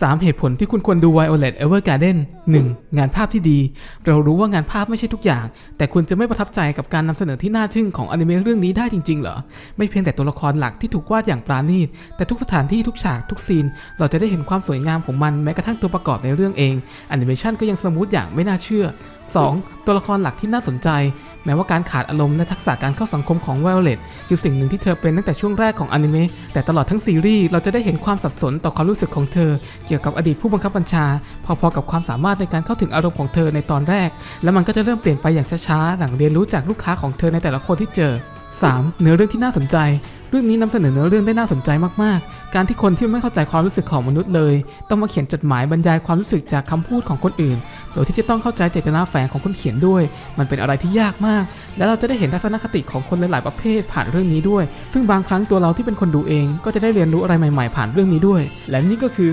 3 เหตุผลที่คุณควรดู Violet Evergarden 1. งานภาพที่ดี เรารู้ว่างานภาพไม่ใช่ทุกอย่าง แต่คุณจะไม่ประทับใจกับการนำเสนอที่น่าทึ่งของอนิเมะเรื่องนี้ได้จริง ๆ เหรอ ไม่เพียงแต่ตัวละครหลักที่ถูกวาดอย่างปราณีต แต่ทุกสถานที่ทุกฉากทุกซีน เราจะได้เห็นความสวยงามของมันแม้กระทั่งตัวประกอบในเรื่องเองแอนิเมชันก็ยังสมูทอย่างไม่น่าเชื่อ 2. ตัวละครหลักที่น่าสนใจ แม้ว่าการขาดอารมณ์และทักษะการเข้าสังคมของไวโอเลตคือสิ่งหนึ่งที่เธอเป็นตั้งแต่ช่วงแรกของอนิเมะแต่ตลอดทั้งซีรีส์เราจะได้เห็นความสับสนต่อความรู้สึกของเธอ เกี่ยวกับอดีตผู้บังคับบัญชา พอๆกับความสามารถในการเข้าถึงอารมณ์ของเธอในตอนแรก และมันก็จะเริ่มเปลี่ยนไปอย่างช้าๆหลังเรียนรู้จากลูกค้าของเธอในแต่ละคนที่เจอ 3. เนื้อเรื่องที่น่าสนใจ เรื่องนี้นำเสนอเนื้อเรื่องได้น่าสนใจมากๆ การที่คนที่ไม่เข้าใจความรู้สึกของมนุษย์เลย ต้องมาเขียนจดหมายบรรยายความรู้สึกจากคำพูดของคนอื่น โดยที่จะต้องเข้าใจเจตนาแฝงของคนเขียนด้วย มันเป็นอะไรที่ยากมาก และเราจะได้เห็นทัศนคติของคนหลายๆประเภทผ่านเรื่องนี้ด้วย ซึ่งบางครั้งตัวเราที่เป็นคนดูเอง ก็จะได้เรียนรู้อะไรใหม่ ๆ ผ่านเรื่องนี้ด้วย และนี่ก็คือ